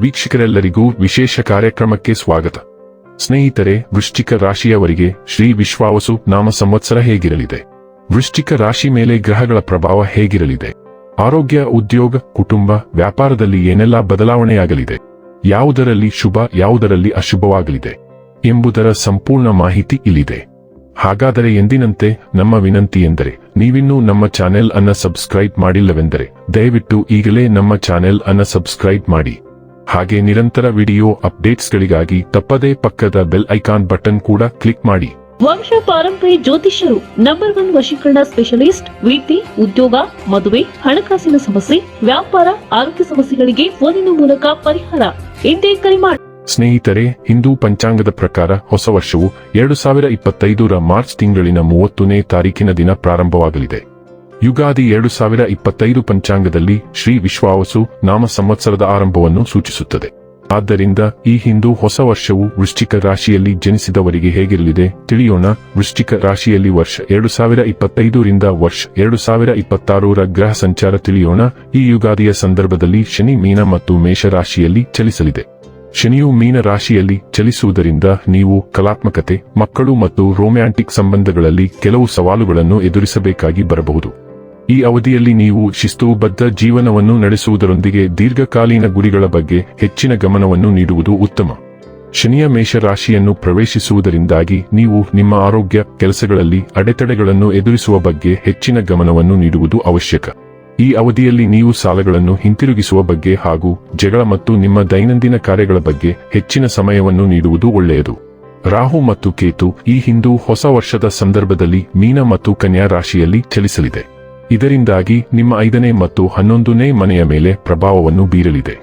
ವೀಕ್ಷಕರೆಲ್ಲರಿಗೂ ವಿಶೇಷ ಕಾರ್ಯಕ್ರಮಕ್ಕೆ ಸ್ವಾಗತ. ಸ್ನೇಹಿತರೆ, ವೃಶ್ಚಿಕ ರಾಶಿಯವರಿಗೆ ಶ್ರೀ ವಿಶ್ವಾವಸು ನಾಮ ಸಂವತ್ಸರ ಹೇಗಿರಲಿದೆ? ವೃಶ್ಚಿಕ ರಾಶಿ ಮೇಲೆ ಗ್ರಹಗಳ ಪ್ರಭಾವ ಹೇಗಿರಲಿದೆ? ಆರೋಗ್ಯ, ಉದ್ಯೋಗ, ಕುಟುಂಬ, ವ್ಯಾಪಾರದಲ್ಲಿ ಏನೆಲ್ಲ ಬದಲಾವಣೆಯಾಗಲಿದೆ? ಯಾವುದರಲ್ಲಿ ಶುಭ, ಯಾವುದರಲ್ಲಿ ಅಶುಭವಾಗಲಿದೆ? ಎಂಬುದರ ಸಂಪೂರ್ಣ ಮಾಹಿತಿ ಇಲ್ಲಿದೆ. ಹಾಗಾದರೆ ಎಂದಿನಂತೆ ನಮ್ಮ ವಿನಂತಿ ಎಂದರೆ, ನೀವಿನ್ನೂ ನಮ್ಮ ಚಾನೆಲ್ ಅನ್ನ ಸಬ್ಸ್ಕ್ರೈಬ್ ಮಾಡಿಲ್ಲವೆಂದರೆ, ದಯವಿಟ್ಟು ಈಗಲೇ ನಮ್ಮ ಚಾನೆಲ್ ಅನ್ನ ಸಬ್ಸ್ಕ್ರೈಬ್ ಮಾಡಿ. ಹಾಗೆ ನಿರಂತರ ವಿಡಿಯೋ ಅಪ್ಡೇಟ್ಸ್ಗಳಿಗಾಗಿ ತಪ್ಪದೇ ಪಕ್ಕದ ಬೆಲ್ ಐಕಾನ್ ಬಟನ್ ಕೂಡ ಕ್ಲಿಕ್ ಮಾಡಿ. ವಂಶ ಪಾರಂಪರ್ಯ ಜ್ಯೋತಿಷ್ಯರು ನಂಬರ್ ಒನ್ ವಶೀಕರಣ ಸ್ಪೆಷಲಿಸ್ಟ್ ವೀತಿ ಉದ್ಯೋಗ ಮದುವೆ ಹಣಕಾಸಿನ ಸಮಸ್ಯೆ ವ್ಯಾಪಾರ ಆರೋಗ್ಯ ಸಮಸ್ಯೆಗಳಿಗೆ ಫೋನಿನ ಮೂಲಕ ಪರಿಹಾರ. ಇಂದೇ ಕರೆ ಮಾಡಿ ಸ್ನೇಹಿತರೆ ಹಿಂದೂ ಪಂಚಾಂಗದ ಪ್ರಕಾರ ಹೊಸ ವರ್ಷವು ಎರಡು ಸಾವಿರ ಇಪ್ಪತ್ತೈದರ ಮಾರ್ಚ್ ತಿಂಗಳಿನ ಮೂವತ್ತನೇ ತಾರೀಕಿನ ದಿನ ಪ್ರಾರಂಭವಾಗಲಿದೆ. ಯುಗಾದಿ ಎರಡು ಸಾವಿರ ಇಪ್ಪತ್ತೈದು ಪಂಚಾಂಗದಲ್ಲಿ ಶ್ರೀ ವಿಶ್ವಾವಸು ನಾಮ ಸಂವತ್ಸರದ ಆರಂಭವನ್ನು ಸೂಚಿಸುತ್ತದೆ. ಆದ್ದರಿಂದ ಈ ಹಿಂದೂ ಹೊಸ ವರ್ಷವು ವೃಶ್ಚಿಕ ರಾಶಿಯಲ್ಲಿ ಜನಿಸಿದವರಿಗೆ ಹೇಗಿರಲಿದೆ ತಿಳಿಯೋಣ. ವೃಶ್ಚಿಕ ರಾಶಿಯಲ್ಲಿ ವರ್ಷ ಎರಡು ಸಾವಿರ ಇಪ್ಪತ್ತೈದರಿಂದ ವರ್ಷ ಎರಡು ಸಾವಿರ ಇಪ್ಪತ್ತಾರರ ಗ್ರಹ ಸಂಚಾರ ತಿಳಿಯೋಣ. ಈ ಯುಗಾದಿಯ ಸಂದರ್ಭದಲ್ಲಿ ಶನಿ, ಮೀನ ಮತ್ತು ಮೇಷ ರಾಶಿಯಲ್ಲಿ ಚಲಿಸಲಿದೆ. ಶನಿಯು ಮೀನ ರಾಶಿಯಲ್ಲಿ ಚಲಿಸುವುದರಿಂದ ನೀವು ಕಲಾತ್ಮಕತೆ, ಮಕ್ಕಳು ಮತ್ತು ರೊಮ್ಯಾಂಟಿಕ್ ಸಂಬಂಧಗಳಲ್ಲಿ ಕೆಲವು ಸವಾಲುಗಳನ್ನು ಎದುರಿಸಬೇಕಾಗಿ ಬರಬಹುದು. ಈ ಅವಧಿಯಲ್ಲಿ ನೀವು ಶಿಸ್ತುಬದ್ಧ ಜೀವನವನ್ನು ನಡೆಸುವುದರೊಂದಿಗೆ ದೀರ್ಘಕಾಲೀನ ಗುರಿಗಳ ಬಗ್ಗೆ ಹೆಚ್ಚಿನ ಗಮನವನ್ನು ನೀಡುವುದು ಉತ್ತಮ. ಶನಿಯ ಮೇಷ ರಾಶಿಯನ್ನು ಪ್ರವೇಶಿಸುವುದರಿಂದಾಗಿ ನೀವು ನಿಮ್ಮ ಆರೋಗ್ಯ, ಕೆಲಸಗಳಲ್ಲಿ ಅಡೆತಡೆಗಳನ್ನು ಎದುರಿಸುವ ಬಗ್ಗೆ ಹೆಚ್ಚಿನ ಗಮನವನ್ನು ನೀಡುವುದು ಅವಶ್ಯಕ. ಈ ಅವಧಿಯಲ್ಲಿ ನೀವು ಸಾಲಗಳನ್ನು ಹಿಂತಿರುಗಿಸುವ ಬಗ್ಗೆ ಹಾಗೂ ಜಗಳ ಮತ್ತು ನಿಮ್ಮ ದೈನಂದಿನ ಕಾರ್ಯಗಳ ಬಗ್ಗೆ ಹೆಚ್ಚಿನ ಸಮಯವನ್ನು ನೀಡುವುದು ಒಳ್ಳೆಯದು. ರಾಹು ಮತ್ತು ಕೇತು ಈ ಹಿಂದೂ ಹೊಸ ವರ್ಷದ ಸಂದರ್ಭದಲ್ಲಿ ಮೀನ ಮತ್ತು ಕನ್ಯಾ ರಾಶಿಯಲ್ಲಿ ಚಲಿಸಲಿದೆ. ಇದರಿಂದಾಗಿ ನಿಮ್ಮ ಐದನೇ ಮತ್ತು ಹನ್ನೊಂದನೇ ಮನೆಯ ಮೇಲೆ ಪ್ರಭಾವವನ್ನು ಬೀರಲಿದೆ.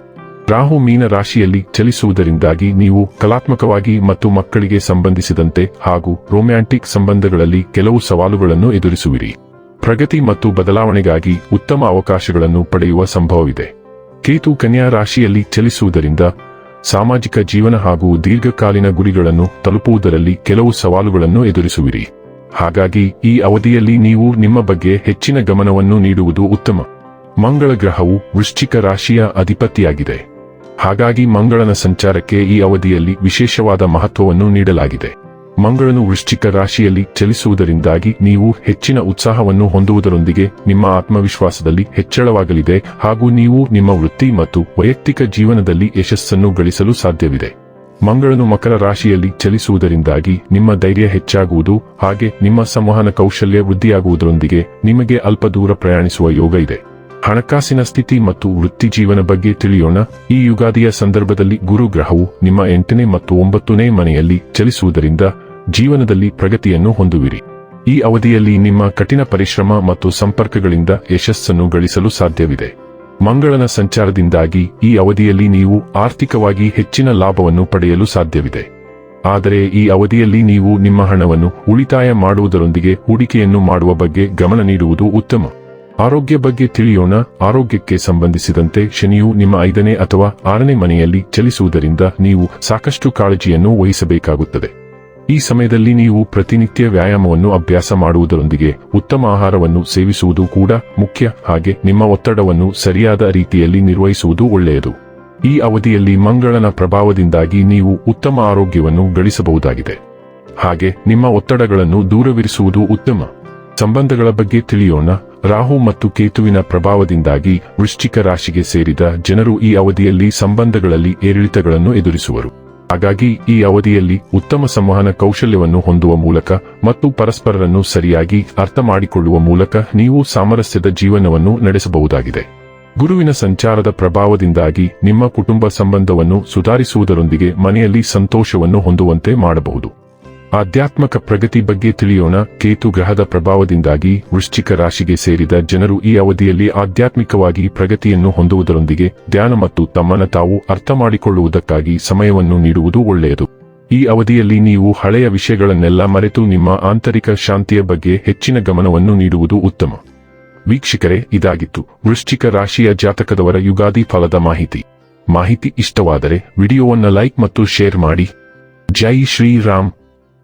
ರಾಹು ಮೀನ ರಾಶಿಯಲ್ಲಿ ಚಲಿಸುವುದರಿಂದಾಗಿ ನೀವು ಕಲಾತ್ಮಕವಾಗಿ ಮತ್ತು ಮಕ್ಕಳಿಗೆ ಸಂಬಂಧಿಸಿದಂತೆ ಹಾಗೂ ರೊಮ್ಯಾಂಟಿಕ್ ಸಂಬಂಧಗಳಲ್ಲಿ ಕೆಲವು ಸವಾಲುಗಳನ್ನು ಎದುರಿಸುವಿರಿ. ಪ್ರಗತಿ ಮತ್ತು ಬದಲಾವಣೆಗಾಗಿ ಉತ್ತಮ ಅವಕಾಶಗಳನ್ನು ಪಡೆಯುವ ಸಂಭವವಿದೆ. ಕೇತು ಕನ್ಯಾ ರಾಶಿಯಲ್ಲಿ ಚಲಿಸುವುದರಿಂದ ಸಾಮಾಜಿಕ ಜೀವನ ಹಾಗೂ ದೀರ್ಘಕಾಲೀನ ಗುರಿಗಳನ್ನು ತಲುಪುವುದರಲ್ಲಿ ಕೆಲವು ಸವಾಲುಗಳನ್ನು ಎದುರಿಸುವಿರಿ. ಹಾಗಾಗಿ ಈ ಅವಧಿಯಲ್ಲಿ ನೀವು ನಿಮ್ಮ ಬಗ್ಗೆ ಹೆಚ್ಚಿನ ಗಮನವನ್ನು ನೀಡುವುದು ಉತ್ತಮ. ಮಂಗಳ ಗ್ರಹವು ವೃಶ್ಚಿಕ ರಾಶಿಯ ಅಧಿಪತಿಯಾಗಿದೆ. ಹಾಗಾಗಿ ಮಂಗಳನ ಸಂಚಾರಕ್ಕೆ ಈ ಅವಧಿಯಲ್ಲಿ ವಿಶೇಷವಾದ ಮಹತ್ವವನ್ನು ನೀಡಲಾಗಿದೆ. ಮಂಗಳನು ವೃಶ್ಚಿಕ ರಾಶಿಯಲ್ಲಿ ಚಲಿಸುವುದರಿಂದಾಗಿ ನೀವು ಹೆಚ್ಚಿನ ಉತ್ಸಾಹವನ್ನು ಹೊಂದುವುದರೊಂದಿಗೆ ನಿಮ್ಮ ಆತ್ಮವಿಶ್ವಾಸದಲ್ಲಿ ಹೆಚ್ಚಳವಾಗಲಿದೆ ಹಾಗೂ ನೀವು ನಿಮ್ಮ ವೃತ್ತಿ ಮತ್ತು ವೈಯಕ್ತಿಕ ಜೀವನದಲ್ಲಿ ಯಶಸ್ಸನ್ನು ಗಳಿಸಲು ಸಾಧ್ಯವಿದೆ. ಮಂಗಳನು ಮಕರ ರಾಶಿಯಲ್ಲಿ ಚಲಿಸುವುದರಿಂದಾಗಿ ನಿಮ್ಮ ಧೈರ್ಯ ಹೆಚ್ಚಾಗುವುದು, ಹಾಗೆ ನಿಮ್ಮ ಸಂವಹನ ಕೌಶಲ್ಯ ವೃದ್ಧಿಯಾಗುವುದರೊಂದಿಗೆ ನಿಮಗೆ ಅಲ್ಪ ದೂರ ಪ್ರಯಾಣಿಸುವ ಯೋಗ ಇದೆ. ಹಣಕಾಸಿನ ಸ್ಥಿತಿ ಮತ್ತು ವೃತ್ತಿ ಜೀವನ ಬಗ್ಗೆ ತಿಳಿಯೋಣ. ಈ ಯುಗಾದಿಯ ಸಂದರ್ಭದಲ್ಲಿ ಗುರು ಗ್ರಹವು ನಿಮ್ಮ ಎಂಟನೇ ಮತ್ತು ಒಂಬತ್ತನೇ ಮನೆಯಲ್ಲಿ ಚಲಿಸುವುದರಿಂದ ಜೀವನದಲ್ಲಿ ಪ್ರಗತಿಯನ್ನು ಹೊಂದುವಿರಿ. ಈ ಅವಧಿಯಲ್ಲಿ ನಿಮ್ಮ ಕಠಿಣ ಪರಿಶ್ರಮ ಮತ್ತು ಸಂಪರ್ಕಗಳಿಂದ ಯಶಸ್ಸನ್ನು ಗಳಿಸಲು ಸಾಧ್ಯವಿದೆ. ಮಂಗಳನ ಸಂಚಾರದಿಂದಾಗಿ ಈ ಅವಧಿಯಲ್ಲಿ ನೀವು ಆರ್ಥಿಕವಾಗಿ ಹೆಚ್ಚಿನ ಲಾಭವನ್ನು ಪಡೆಯಲು ಸಾಧ್ಯವಿದೆ. ಆದರೆ ಈ ಅವಧಿಯಲ್ಲಿ ನೀವು ನಿಮ್ಮ ಹಣವನ್ನು ಉಳಿತಾಯ ಮಾಡುವುದರೊಂದಿಗೆ ಹೂಡಿಕೆಯನ್ನು ಮಾಡುವ ಬಗ್ಗೆ ಗಮನ ನೀಡುವುದು ಉತ್ತಮ. ಆರೋಗ್ಯ ಬಗ್ಗೆ ತಿಳಿಯೋಣ. ಆರೋಗ್ಯಕ್ಕೆ ಸಂಬಂಧಿಸಿದಂತೆ ಶನಿಯು ನಿಮ್ಮ ಐದನೇ ಅಥವಾ ಆರನೇ ಮನೆಯಲ್ಲಿ ಚಲಿಸುವುದರಿಂದ ನೀವು ಸಾಕಷ್ಟು ಕಾಳಜಿಯನ್ನು ವಹಿಸಬೇಕಾಗುತ್ತದೆ. ಈ ಸಮಯದಲ್ಲಿ ನೀವು ಪ್ರತಿನಿತ್ಯ ವ್ಯಾಯಾಮವನ್ನು ಅಭ್ಯಾಸ ಮಾಡುವುದರೊಂದಿಗೆ ಉತ್ತಮ ಆಹಾರವನ್ನು ಸೇವಿಸುವುದು ಕೂಡ ಮುಖ್ಯ. ಹಾಗೆ ನಿಮ್ಮ ಒತ್ತಡವನ್ನು ಸರಿಯಾದ ರೀತಿಯಲ್ಲಿ ನಿರ್ವಹಿಸುವುದು ಒಳ್ಳೆಯದು. ಈ ಅವಧಿಯಲ್ಲಿ ಮಂಗಳನ ಪ್ರಭಾವದಿಂದಾಗಿ ನೀವು ಉತ್ತಮ ಆರೋಗ್ಯವನ್ನು ಗಳಿಸಬಹುದಾಗಿದೆ. ಹಾಗೆ ನಿಮ್ಮ ಒತ್ತಡಗಳನ್ನು ದೂರವಿರಿಸುವುದು ಉತ್ತಮ. ಸಂಬಂಧಗಳ ಬಗ್ಗೆ ತಿಳಿಯೋಣ. ರಾಹು ಮತ್ತು ಕೇತುವಿನ ಪ್ರಭಾವದಿಂದಾಗಿ ವೃಶ್ಚಿಕ ರಾಶಿಗೆ ಸೇರಿದ ಜನರು ಈ ಅವಧಿಯಲ್ಲಿ ಸಂಬಂಧಗಳಲ್ಲಿ ಏರಿಳಿತಗಳನ್ನು ಎದುರಿಸುವರು. ಹಾಗಾಗಿ ಈ ಅವಧಿಯಲ್ಲಿ ಉತ್ತಮ ಸಂವಹನ ಕೌಶಲ್ಯವನ್ನು ಹೊಂದುವ ಮೂಲಕ ಮತ್ತು ಪರಸ್ಪರರನ್ನು ಸರಿಯಾಗಿ ಅರ್ಥ ಮಾಡಿಕೊಳ್ಳುವ ಮೂಲಕ ನೀವು ಸಾಮರಸ್ಯದ ಜೀವನವನ್ನು ನಡೆಸಬಹುದಾಗಿದೆ. ಗುರುವಿನ ಸಂಚಾರದ ಪ್ರಭಾವದಿಂದಾಗಿ ನಿಮ್ಮ ಕುಟುಂಬ ಸಂಬಂಧವನ್ನು ಸುಧಾರಿಸುವುದರೊಂದಿಗೆ ಮನೆಯಲ್ಲಿ ಸಂತೋಷವನ್ನು ಹೊಂದುವಂತೆ ಮಾಡಬಹುದು. ಆಧ್ಯಾತ್ಮಕ ಪ್ರಗತಿ ಬಗ್ಗೆ ತಿಳಿಯೋಣ. ಕೇತು ಗ್ರಹದ ಪ್ರಭಾವದಿಂದಾಗಿ ವೃಶ್ಚಿಕ ರಾಶಿಗೆ ಸೇರಿದ ಜನರು ಈ ಅವಧಿಯಲ್ಲಿ ಆಧ್ಯಾತ್ಮಿಕವಾಗಿ ಪ್ರಗತಿಯನ್ನು ಹೊಂದುವುದರೊಂದಿಗೆ ಧ್ಯಾನ ಮತ್ತು ತಮ್ಮನ್ನು ತಾವು ಅರ್ಥ ಮಾಡಿಕೊಳ್ಳುವುದಕ್ಕಾಗಿ ಸಮಯವನ್ನು ನೀಡುವುದು ಒಳ್ಳೆಯದು. ಈ ಅವಧಿಯಲ್ಲಿ ನೀವು ಹಳೆಯ ವಿಷಯಗಳನ್ನೆಲ್ಲ ಮರೆತು ನಿಮ್ಮ ಆಂತರಿಕ ಶಾಂತಿಯ ಬಗ್ಗೆ ಹೆಚ್ಚಿನ ಗಮನವನ್ನು ನೀಡುವುದು ಉತ್ತಮ. ವೀಕ್ಷಕರೇ, ಇದಾಗಿತ್ತು ವೃಶ್ಚಿಕ ರಾಶಿಯ ಜಾತಕದವರ ಯುಗಾದಿ ಫಲದ ಮಾಹಿತಿ. ಮಾಹಿತಿ ಇಷ್ಟವಾದರೆ ವಿಡಿಯೋವನ್ನು ಲೈಕ್ ಮತ್ತು ಶೇರ್ ಮಾಡಿ. ಜೈ ಶ್ರೀರಾಮ್.